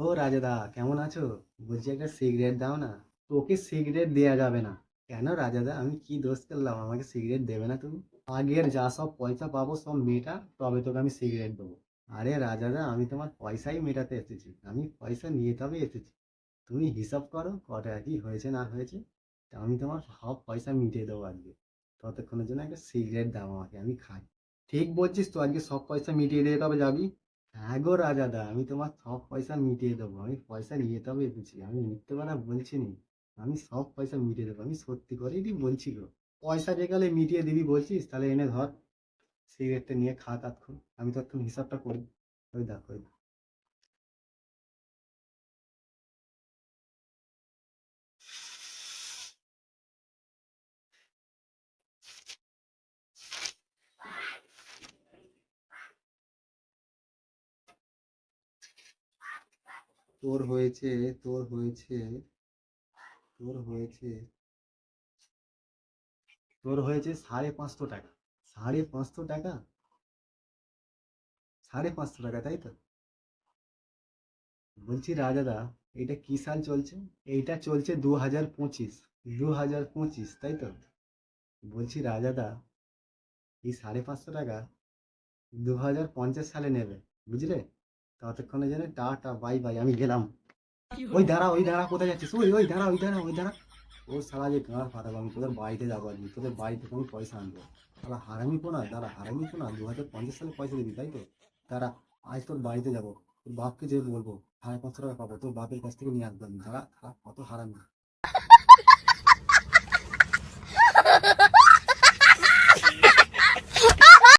ও রাজাদা, কেমন আছো? বলছি একটা সিগারেট দাও না। তোকে সিগারেট দেয়া যাবে না। কেন রাজাদা, আমি কি দোষ করলাম? আমাকে সিগারেট দেবে না তুমি? আগের যা সব পয়সা পাবো সব মেটা, তবে তোকে আমি সিগারেট দেবো। আরে রাজাদা, আমি তোমার পয়সাই মেটাতে এসেছি। আমি পয়সা নিয়ে তবে এসেছি। তুমি হিসাব করো, কটা কি হয়েছে, না হয়েছে। আমি তোমার সব পয়সা মিটিয়ে দেবো আজকে। ততক্ষণের জন্য একটা সিগারেট দাও আমাকে, আমি খাই। ঠিক বলছিস তো, আজকে সব পয়সা মিটিয়ে দিয়ে তবে যাবি? হ্যাঁ গো রাজাদা, আমি তোমার সব পয়সা মিটিয়ে দেবো। আমি পয়সা নিয়ে তবে এসেছি আমি মিথ্যে কথা বলছি নি। আমি সব পয়সা মিটিয়ে দেবো, আমি সত্যি করেই বলছি গো। পয়সা যেকালে মিটিয়ে দিবি বলছিস, তাহলে এনে ধর, সিগারেটটা নিয়ে খা। তাৎক্ষণ আমি তো তৎক্ষণ হিসাবটা করি। ওই দেখ। তোর হয়েছে তোর হয়েছে তোর হয়েছে। তোর হয়েছে সাড়ে পাঁচশো টাকা। সাড়ে পাঁচশো টাকা? সাড়ে পাঁচশো টাকা, তাই তো? বলছি রাজাদা এটা কি সাল চলছে? এইটা চলছে দু হাজার পঁচিশ, দু হাজার পঁচিশ, তাই তো? বলছি রাজাদা এই সাড়ে পাঁচশো টাকা দু হাজার পঞ্চাশ সালে নেবে, বুঝলে? ততক্ষণে যেন টাটা বাই বাই আমি গেলাম। ওই দাঁড়া ওই দাঁড়া কোথায় যাচ্ছিস? ওই ওই দাঁড়া ওই দাঁড়া ওই দাঁড়া। ও সারা যে গাঁর ফাটাবো আমি তোদের বাড়িতে যাব আজকে। তোদের বাড়িতে কোনো আমি পয়সা আনব। তারা হারামি কোনা দাঁড়া হারামি কোনা দু হাজার পঞ্চাশ সালে পয়সা দিবি তাই তো? তারা আজ তোর বাড়িতে যাব। তোর বাপকে যে বলব। সাড়ে পাঁচশো টাকা পাবো। তোর বাপের কাছ থেকে নিয়ে আসব আমি। তারা কত হারামি।